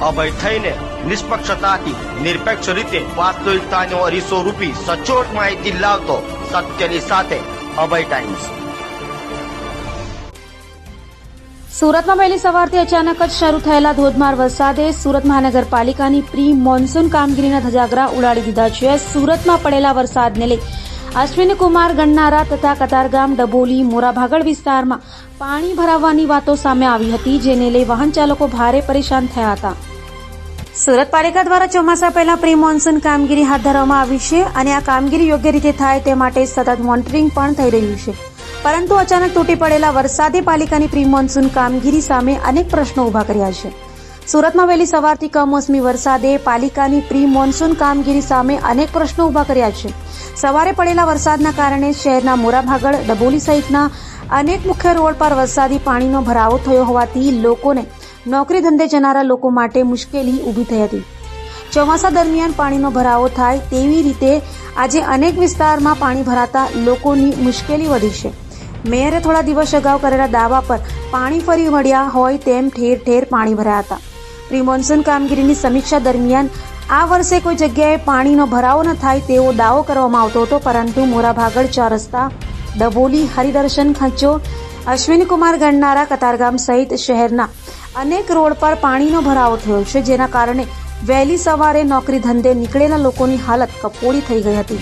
અભય થઈને નિષ્પક્ષતાથી, નિરપેક્ષ રીતે વાસ્તવિકતાનો અરીસો રૂપી સચોટ માહિતી લાવતો સત્યની સાથે અભય ટાઈમ્સ સુરતમાં વહેલી સવારથી અચાનક જ શરૂ થયેલા ધોધમાર વરસાદે સુરત મહાનગરપાલિકાની પ્રી મોન્સૂન કામગીરીના ધજાગરા ઉડાડી દીધા છે. સુરતમાં પડેલા વરસાદને લઈ અશ્વિની કુમાર ગણનારા તથા કતારગામ ડબોલી મોરાભાગળ વિસ્તારમાં પાણી ભરાવવાની વાતો સામે આવી હતી, જેને લઈ વાહન ચાલકો ભારે પરેશાન થયા હતા. સુરત પાલિકા દ્વારા ચોમાસા પહેલા પ્રી મોન્સૂન કામગીરી હાથ ધરવામાં આવી છે અને આ કામગીરી યોગ્ય રીતે થાય તે માટે સતત મોનિટરિંગ પણ થઈ રહ્યું છે. પરંતુ અચાનક તૂટી પડેલા વરસાદે પાલિકાની પ્રી મોન્સૂન કામગીરી સામે અનેક પ્રશ્નો ઊભા કર્યા છે. સુરતમાં વહેલી સવારથી કમોસમી વરસાદે પાલિકાની પ્રી મોન્સૂન કામગીરી સામે અનેક પ્રશ્નો ઊભા કર્યા છે. સવારે પડેલા વરસાદના કારણે શહેરના મોરાભાગળ ડબોલી સહિતના અનેક મુખ્ય રોડ પર વરસાદી પાણીનો ભરાવો થયો હોવાથી લોકોને નોકરી ધંધે જનારા લોકો માટે મુશ્કેલી ઊભી થઈ હતી. ચોમાસા દરમિયાન પાણીનો ભરાવો થાય તેવી રીતે આજે અનેક વિસ્તારમાં પાણી ભરાતા લોકોની મુશ્કેલી વધી છે. મેયરે થોડા દિવસ અગાઉ કરેલા દાવા પર પાણી ફરી વળ્યા હોય તેમ ઠેર ઠેર પાણી ભરાયા હતા. પ્રી મોન્સૂન કામગીરીની સમીક્ષા દરમિયાન આ વર્ષે કોઈ જગ્યાએ પાણીનો ભરાવો ન થાય તેવો દાવો કરવામાં આવતો હતો, પરંતુ મોરાભાગળ ચાર રસ્તા ડબોલી હરિદર્શન ખંચો, અશ્વિનકુમાર ગણનારા કતારગામ સહિત શહેરના અનેક રોડ પર પાણીનો ભરાવો થયો છે, જેના કારણે વહેલી સવારે નોકરી ધંધે નીકળેલા લોકોની હાલત કપોળી થઈ ગઈ હતી.